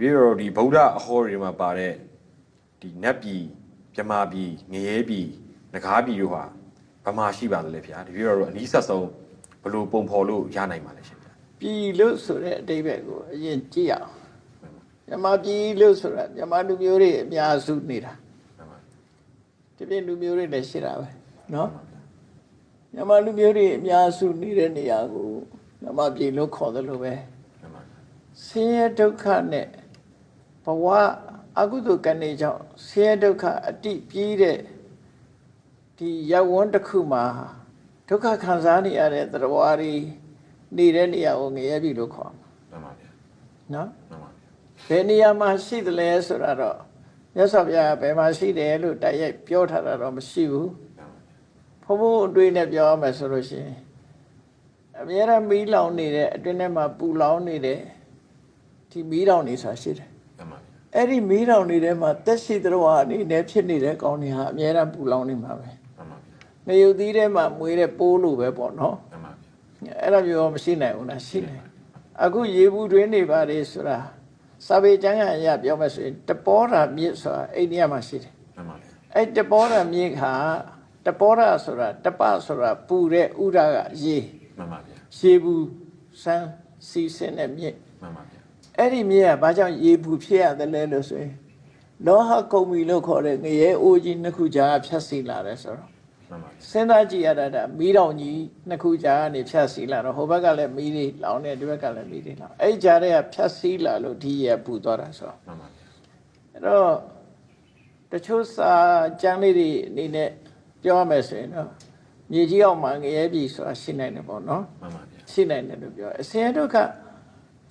ပြီးတော့ဒီဗုဒ္ဓအဟောတွေမှာပါတဲ့ဒီနတ်ပြည်မြမာပြည်ငရဲပြည်နဂါးပြည်တို့ဟာဗမာရှိပါသလဲဗျာဒီပြီးတော့အနီးဆက်ဆုံးဘယ်လိုပုံဖော်လို့ရနိုင်ပါလဲရှင်ဗျာ ပြည်လို့ဆိုတဲ့အတိပ္ပယ်ကိုအရင်ကြည့်ရအောင်မြန်မာပြည်လို့ဆိုတာမြန်မာလူမျိုးတွေအများစုနေတာ မှန်ပါ ဒီပြင်လူမျိုးတွေလည်းရှိတာပဲเนาะမြန်မာလူမျိုးတွေအများစုနေတဲ့နေရာကိုမြန်မာပြည်လို့ခေါ်တယ်လို့ပဲ မှန်ပါ ဆင်းရဲဒုက္ခနဲ့ ဘဝအကုသိုလ်ကနေကြောင့်ဆင်းရဲဒုက္ခအတိပြီးတဲ့ဒီရဝန်းတစ်ခုမှာဒုက္ခခံစားနေရတဲ့သတ္တဝါတွေနေတဲ့နေရာကိုငရဲပြီလို့ခေါ်မှာမှန်ပါဗျာနော်မှန်ပါဘယ်နေရာမှာရှိသလဲဆိုတာတော့မြတ်စွာဘုရားကဘယ်မှာရှိတယ်လို့တိုက်ရိုက်ပြောထားတာတော့မရှိဘူးမှန်ပါဘုံဘုံအတွေ့နဲ့ပြောရမယ်ဆိုလို့ရှိရင်အများရမီးလောင်နေတဲ့အတွင်းထဲမှာပူလောင်နေတဲ့ဒီမီးလောင်နေဆိုတာရှိတယ်မှန်ပါ အဲ့ဒီမီးလောင်နေထဲမှာတက်ရှိတော်အနေနဲ့ဖြစ်နေတဲ့ကောင်းတွေဟာအများရပူလောင်နေမှာပဲမှန်ပါနေရုပ်သီးထဲမှာမွေးတဲ့ပိုးလိုပဲပေါ့နော်မှန်ပါအဲ့ဒါမျိုးမရှိနိုင်ဘူးလားရှိနိုင်အခုရေဘူးတွင်းနေပါလေဆိုတာစာပေကျမ်းဂန်အရပြောမယ်ဆိုရင်တပောတာမြစ်ဆိုတာအိန္ဒိယမှာရှိတယ်မှန်ပါအဲ့တပောတာမြစ်ဟာတပောတာဆိုတာတပဆိုတာပူတဲ့ဥဒကရေမှန်ပါဗျာရေဘူးစမ်းစီစင်းတဲ့မြစ်မှန်ပါဗျာ အဲ့ဒီမြစ်ကဘာကြောင့်ရေဘူးဖြစ်ရတယ်လဲလို့ဆိုရင်လောဟကုံမီလို့ခေါ်တဲ့ငရဲအိုးကြီးနှစ်ခုကြားဖြတ်စီလာတယ်ဆိုတော့မှန်ပါစဉ်းစားကြည့်ရတာဒါမီးတောင်ကြီးနှစ်ခုကြားကနေဖြတ်စီလာတော့ဟိုဘက်ကလည်းမီးတွေလောင်နေဒီဘက်ကလည်းမီးတွေလောင်အဲ့ဒီကြားထဲကဖြတ်စီလာလို့ဒီရပူသွားတာဆိုတော့မှန်ပါဗျာအဲ့တော့တချို့စာကျမ်းလေးတွေအနေနဲ့ပြောရမယ်ဆိုရင်တော့မြေကြီးအောင်မှာငရဲပြီဆိုတာရှိနိုင်တယ်ပေါ့နော်မှန်ပါဗျာရှိနိုင်တယ်လို့ပြောအစင်ဒုက္ခ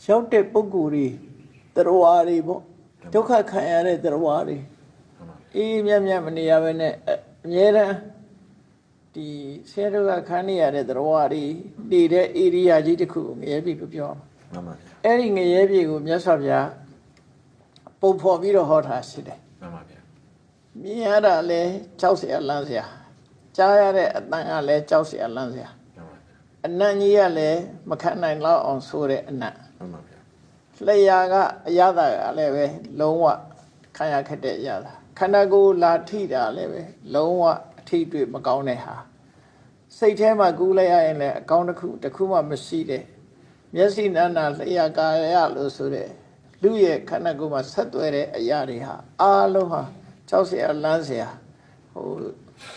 ရောက်တဲ့ပုံကိုယ်တွေတရားတွေပေါ့ဒုက္ခခံရတဲ့တရားတွေအေးမြတ်မြတ်မနေရဘဲနဲ့အမြဲတမ်းဒီဆဲဒုက္ခခံနေရတဲ့တရားတွေနေတဲ့ area ကြီးတစ်ခုကိုငရဲပြေကိုပြောမှာမှန်ပါဗျာအဲ့ဒီငရဲပြေကိုမြတ်စွာဘုရားပုံဖော်ပြီးတော့ဟောထားရှိတယ်မှန်ပါဗျာမြင်ရတာလဲ60ဆရာလမ်းဆရာကြားရတဲ့အတန်ကလဲ60ဆရာလမ်းဆရာအနံ့ကြီးကလည်းမခံနိုင်လောက်အောင်ဆိုတဲ့အနံ့ မှန်ပါဗျာလျှာကအရသာကလည်းပဲလုံးဝခံရခက်တဲ့အရသာခန္ဓာကိုယ်လာထိတာလည်းပဲလုံးဝအထိတွေ့မကောင်းတဲ့ဟာစိတ်ထဲမှာကူးလိုက်ရရင်လည်းအကောင်းတစ်ခုတစ်ခုမှမရှိတဲ့မျက်စိနာနာလျှာကာရလို့ဆိုတဲ့လူရဲ့ခန္ဓာကိုယ်မှာဆက်သွဲတဲ့အရာတွေဟာအားလုံးဟာကြောက်စရာလန်းစရာဟို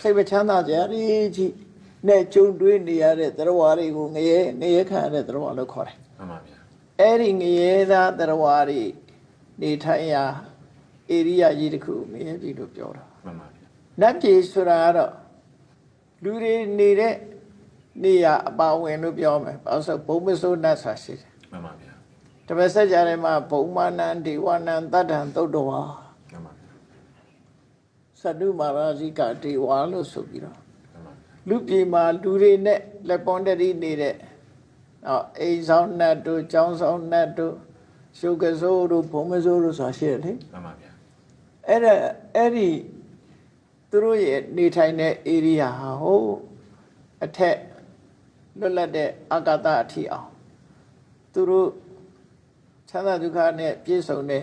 စိတ်မချမ်းသာကြရည်ကြီးနဲ့ကြုံတွေ့နေရတဲ့သရဝါတွေကိုငရဲငရဲခံရတဲ့သရဝါလို့ခေါ်တယ် အဲ့ဒီငရဲသားတရားဝါတွေနေထိုင်ရာဧရိယာကြီးတစ်ခုငရဲပြည်လို့ပြောတာမှန်ပါဗျာနတ်ပြည်ဆိုတာကတော့လူတွေနေတဲ့နေရာအပါဝင်လို့ပြောမယ်ဘာလို့ဆိုဘုံမစိုးနတ်ဆာရှိတယ်မှန်ပါဗျာတပည့်ဆက်ကြထဲမှာဘုံမာနံဒေဝနံတတ္ထံသုတ်တော်ဝါမှန်ပါဗျာသတ္တုမာရာဇိကဒေဝါလို့ဆိုပြီးတော့မှန်ပါဗျာလူပြည်မှာလူတွေနဲ့လက်ပွန်တရီနေတဲ့ နော်အိမ်ဆောင်နတ်တို့ကျောင်းဆောင်နတ်တို့ရှုပ်ကစိုးတို့ဘုံမစိုးတို့ဆိုတာရှိတယ်လေမှန်ပါဗျာအဲ့ဒါအဲ့ဒီသူတို့ရဲ့နေထိုင်တဲ့ area ဟာဟိုအထက်လွတ်လပ်တဲ့အာကာသအထီအောင်သူတို့ချမ်းသာဒုက္ခနဲ့ပြည့်စုံတဲ့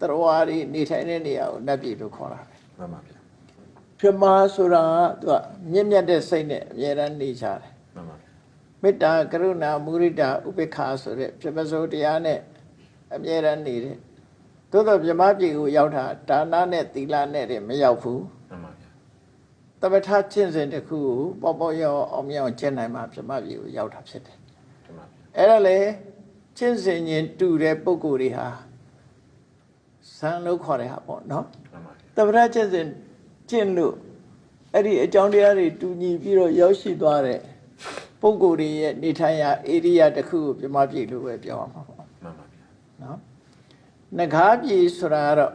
တရားဝါတွေနေထိုင်တဲ့နေရာကိုနတ်ပြည်လို့ခေါ်တာပဲမှန်ပါဗျာပြမဆိုတာကသူကမြင့်မြတ်တဲ့စိတ်နဲ့အမြဲတမ်းနေကြတယ် မှန်ပါဗျာမေတ္တာကရုဏာမုရိဒဥပေက္ခာဆိုတဲ့ပြမစိုးတရားနဲ့အမြဲတမ်းနေတဲ့သို့တော့မြမပြည်ကိုရောက်တာဒါနနဲ့သီလနဲ့တွေမရောက်ဘူးမှန်ပါဗျာတပဋ္ဌာကျင့်စဉ်တစ်ခုကိုပေါ့ပေါ့ရောအောင်မြောင်ကျင့်နိုင်မှမြမပြည်ကိုရောက်တာဖြစ်တယ်မှန်ပါဗျာအဲ့ဒါလေကျင့်စဉ်ချင်းတူတဲ့ပုံကိုယ်တွေဟာဇန်လို့ခေါ်တဲ့ဟာပေါ့နော်မှန်ပါဗျာတပ္ပရကျင့်စဉ်ကျင့်လို့အဲ့ဒီအကြောင်းတရားတွေတူညီပြီးတော့ရောက်ရှိသွားတဲ့ ပုံကိုယ်တွေရဲ့နေထိုင်ရာဧရိယာတစ်ခုကိုပြမပြည်လို့ပဲပြောရမှာပေါ့မှန်ပါဗျာနော်ငကားပြည်ဆိုတာကတော့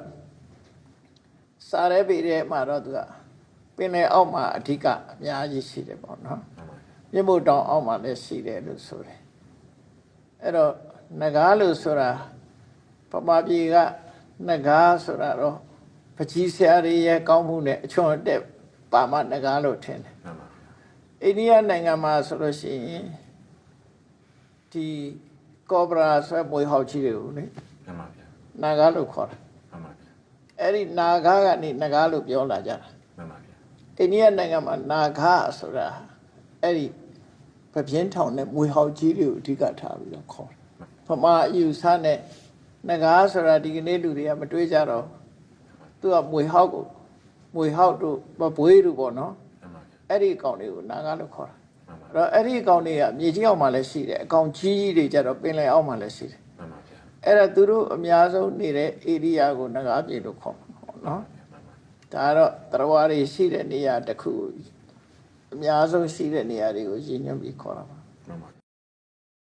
စားရဲပေတဲ့မှာတော့သူကပင်လယ်အောက်မှာအဓိကအများကြီးရှိတယ်ပေါ့နော်မှန်ပါဗျာမြင့်မို့တောင်အောက်မှာလည်းရှိတယ်လို့ဆိုတယ်အဲ့တော့ငကားလို့ဆိုတာပမာပြည်ကငကားဆိုတာတော့ပကြီးဆရာတွေရဲ့ကောင်းမှုနဲ့အချွန်အတက်ပါမငကားလို့ထင်တယ်မှန်ပါဗျာ အိန္ဒိယနိုင်ငံမှာဆိုလို့ရှိရင်ဒီကောဘရာဆွဲမွေးဟောက်ကြီးတွေကိုလေမှန်ပါဗျာနာဂလို့ခေါ်တာမှန်ပါဗျာအဲ့ဒီနာဂကနေနဂလို့ပြောလာကြတာမှန်ပါဗျာအိန္ဒိယနိုင်ငံမှာနာဂဆိုတာအဲ့ဒီပပြင်းထောင်နဲ့မွေဟောက်ကြီးတွေကိုအဓိကထားပြီးတော့ခေါ်တယ်။ဗမာအယူဆနဲ့နဂါဆိုတာဒီကနေ့လူတွေကမတွေးကြတော့သူကမွေဟောက်ကိုမွေဟောက်တို့မဘွေးတို့ပေါ့နော်မှန်ပါဗျာ အဲ့ဒီအကောင်တွေကိုနာဂလို့ခေါ်တာမှန်ပါအဲ့တော့အဲ့ဒီအကောင်တွေကမြေကြီးအောက်မှာလည်းရှိတယ်အကောင်ကြီးကြီးတွေကြတော့ပင်လယ်အောက်မှာလည်းရှိတယ်မှန်ပါဗျာအဲ့ဒါသူတို့အများဆုံးနေတဲ့ဧရိယာကိုနဂါပြည်လို့ခေါ်မှာပေါ့နော်မှန်ပါဒါကတော့တရားဝါတွေရှိတဲ့နေရာတစ်ခုအများဆုံးရှိတဲ့နေရာတွေကိုရည်ညွှန်းပြီးခေါ်တာပါမှန်ပါ